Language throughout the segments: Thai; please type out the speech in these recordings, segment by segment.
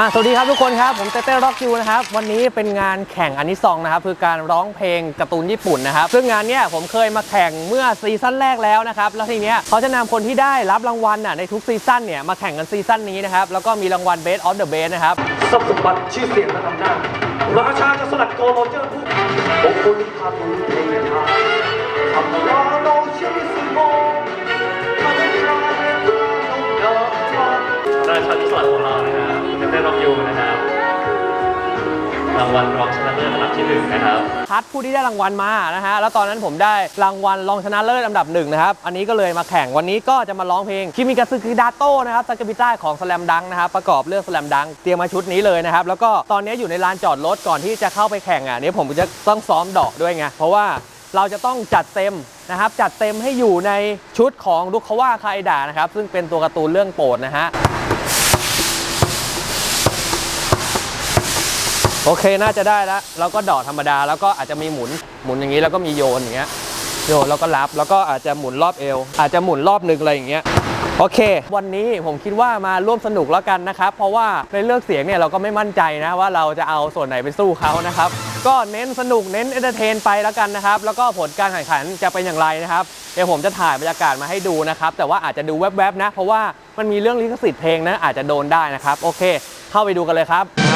อะสวัสดีครับทุกคนครับผมเต้เต้ร็อกยูนะครับวันนี้เป็นงานแข่งอันนี้ซองนะครับคือการร้องเพลงการ์ตูนญี่ปุ่นนะครับซึ่งงานเนี้ยผมเคยมาแข่งเมื่อซีซั่นแรกแล้วนะครับแล้วทีเนี้ยเขาจะนำคนที่ได้รับรางวัลน่ะในทุกซีซั่นเนี่ยมาแข่งกันซีซั่นนี้นะครับแล้วก็มีรางวัล Best of the Best นะครับทรัพย์สมบัติชื่อเสียงและอำนาจราชาจะสลัดโกโรเจอร์ผู้โอคุริคาตุเราชาที่สลัดของเรานะครับเต้เต้ร็อกยูนะครับรางวัลรองชนะเลิศอันดับที่หนึ่งนะครับ คัดผู้ที่ได้รางวัลมานะฮะ แล้วตอนนั้นผมได้รางวัลรองชนะเลิศอันดับหนึ่งนะครับ อันนี้ก็เลยมาแข่งวันนี้ก็จะมาร้องเพลงคิมิกาซึคิดาโต้นะครับซากาบิต้าของสแลมดังนะครับ ประกอบเรื่องสแลมดัง เตรียมมาชุดนี้เลยนะครับ แล้วก็ตอนนี้อยู่ในลานจอดรถก่อนที่จะเข้าไปแข่งอะเนี้ผมจะต้องซ้อมเดอกด้วยไง เพราะว่าเราจะต้องจัดเต็มนะครับ จัดเต็มให้อยู่ในชุดของลุคคาว่าคาไอดานะครับ ซึ่งเป็นตัวการ์ตูนเรื่องโปรดนะฮะ โอเคน่าจะได้แล้วแล้วก็ดอดธรรมดาแล้วก็อาจจะมีหมุนหมุนอย่างนี้แล้วก็มีโยนอย่างเงี้ยโยนแล้วก็รับแล้วก็อาจจะหมุนรอบเอว อาจจะหมุนรอบนึ่งอะไรอย่างเงี้ยโอเค วันนี้ผมคิดว่ามาร่วมสนุกแล้วกันนะครับ เพราะว่าในเรื่องเสียงเนี่ยเราก็ไม่มั่นใจนะว่าเราจะเอาส่วนไหนไปสู้เขานะครับ ก็เน้นสนุกเน้นเอนเตอร์เทนไปแล้วกันนะครับ แล้วก็ผลการแข่งขันจะเป็นอย่างไรนะครับ เดี๋ยวผมจะถ่ายบรรยากาศมาให้ดูนะครับ แต่ว่าอาจจะดูแวบๆนะ เพราะว่ามันมีเรื่องลิขสิทธิ์เพลงนะอาจจะโดนได้นะครับ โอเค เข้าไปดูกันเลยครับ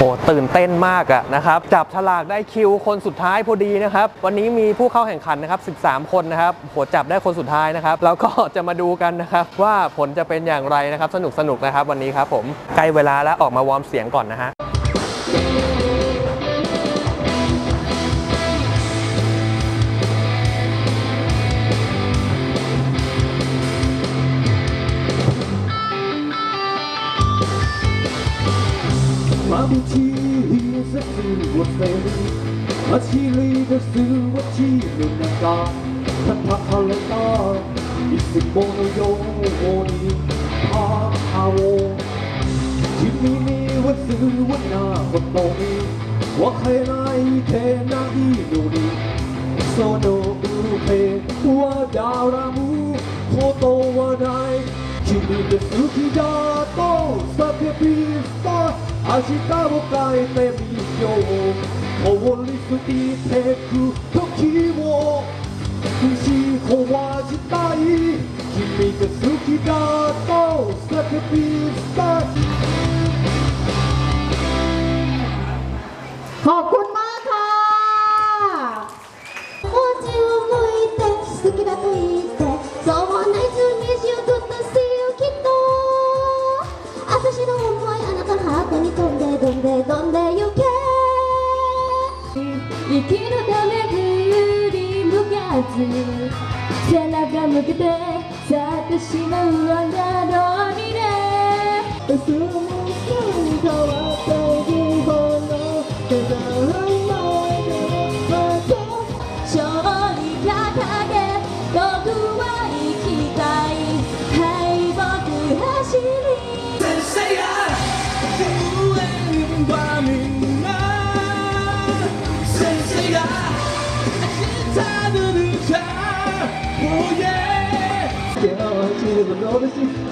โอ้ตื่นเต้นมากอะนะครับ จับฉลากได้คิวคนสุดท้ายพอดีนะครับ วันนี้มีผู้เข้าแข่งขันนะครับ 13 คนนะครับโหจับได้คนสุดท้ายนะครับ แล้วก็จะมาดูกันนะครับ ว่าผลจะเป็นอย่างไรนะครับ สนุกสนุกนะครับ วันนี้ครับผมใกล้เวลาแล้วออกมาวอร์มเสียงก่อนนะฮะ hears the fool was saying As he leaves the fool what he in the dark Cut up her leg It's the mono yo warning Park hour ที่มีมีว่าซื้อว่าหน้าคนโตนี้ว่าใครไรแค่หน้าที่ดูดีโซน 明日を変えてみよう通り過ぎてく時を不思壊したい君が好きだと叫びさ ขอบคุณมากค่ะ文字を向いて好きだと言ってそうもない中にしようとったしよきっと私 生きるため振り向かず背中向けて去ってしまうあなたにね。その人に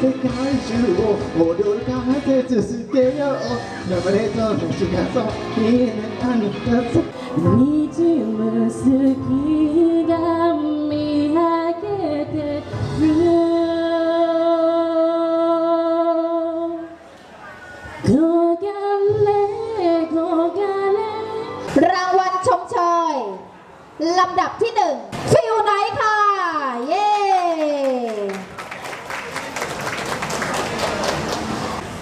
世界中を踊り変えて続けよう流れとの時間といいねあの夏滲む月が見上げてる焦がれ焦がれรางวัลชมเชยลำดับที่หนึ่ง ฟิวไนท์ค่ะ เย้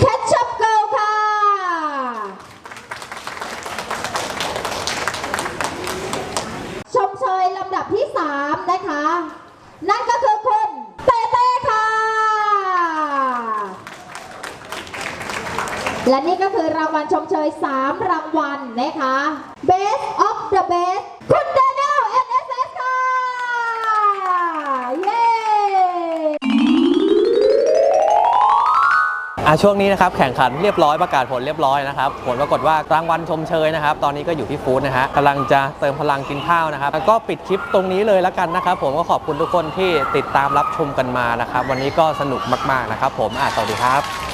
แคชชัพเกิลค่ะ ชมเชยลำดับที่ 3 นะคะ นั่นก็คือคุณเต้เต้ค่ะ และนี่ก็คือรางวัลชมเชย 3 รางวัลนะคะ Best of the Best อะช่วงนี้นะครับแข่งขันเรียบร้อยประกาศผลเรียบร้อยนะครับผลปรากฏว่ารางวัลชมเชยนะครับ ตอนนี้ก็อยู่ที่ฟู้ดนะฮะกำลังจะเติมพลังกินข้าวนะครับแล้วก็ปิดคลิปตรงนี้เลยแล้วกันนะครับผมก็ขอบคุณทุกคนที่ติดตามรับชมกันมานะครับ วันนี้ก็สนุกมากๆนะครับ ผมอะสวัสดีครับ